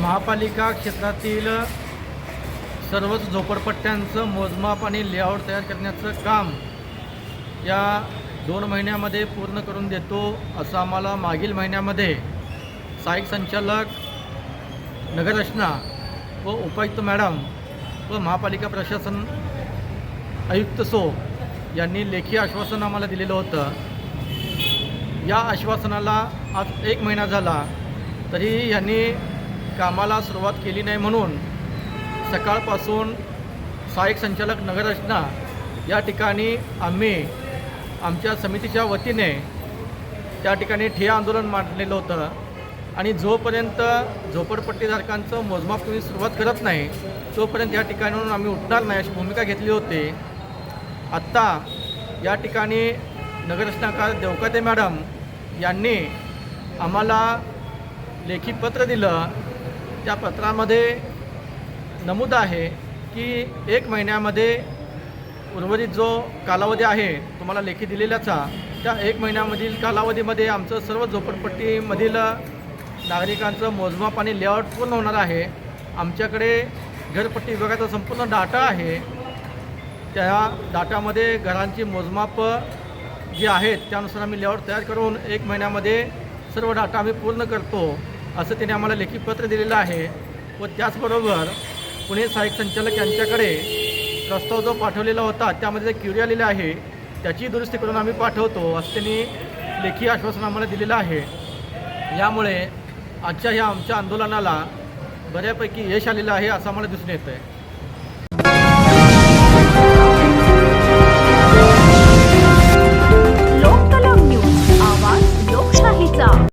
महापालिका क्षेत्रातील सर्वच झोपडपट्ट्यांचं मोजमाप आणि लेआउट तयार करण्याचं काम या दोन महिन्यामध्ये पूर्ण करून देतो असं आम्हाला मागील महिन्यामध्ये सहाय्यक संचालक नगररचना व उपायुक्त मॅडम व महापालिका प्रशासन आयुक्त सो यांनी लेखी आश्वासन आम्हाला दिलेलं होतं. या आश्वासनाला आज एक महिना झाला तरीही यांनी कामाला सुरुवात केली नाही म्हणून सकाळपासून सहाय्यक संचालक नगररचना या ठिकाणी आम्ही आमच्या समितीच्या वतीने त्या ठिकाणी ठिया आंदोलन मांडलेलं होतं. आणि जोपर्यंत झोपडपट्टीधारकांचं मोजमाप तुम्ही सुरुवात करत नाही तोपर्यंत या ठिकाणाहून आम्ही उठणार नाही अशी भूमिका घेतली होती. आत्ता या ठिकाणी नगररचनाकार देवकाते मॅडम यांनी आम्हाला लेखी पत्र दिलं. त्या पत्रामध्ये नमूद आहे की एक महिन्यामध्ये उर्वरित जो कालावधी आहे तुम्हाला लेखी दिलेल्याचा त्या एक महिन्यामधील कालावधीमध्ये आमचं सर्व झोपडपट्टीमधील नागरिकांचं मोजमाप आणि लेआउट पूर्ण होणार आहे. आमच्याकडे घरपट्टी विभागाचा संपूर्ण डाटा आहे. त्या डाटामध्ये घरांची मोजमाप जी आहेत त्यानुसार आम्ही लेआउट तयार करून एक महिन्यामध्ये सर्व डाटा आम्ही पूर्ण करतो. असं त्याने आम्हाला लेखी पत्र दिलेलं आहे व त्याचबरोबर पुणे सहाय्यक संचालक यांच्याकडे प्रस्ताव जो पाठवलेला होता त्यामध्ये जे क्युरी आलेले आहे त्याची दुरुस्ती करून आम्ही पाठवतो असं त्यांनी लेखी आश्वासन आम्हाला दिलेलं आहे. यामुळे आजच्या ह्या आमच्या आंदोलनाला बऱ्यापैकी यश आलेलं आहे असं आम्हाला दिसून येतं आहे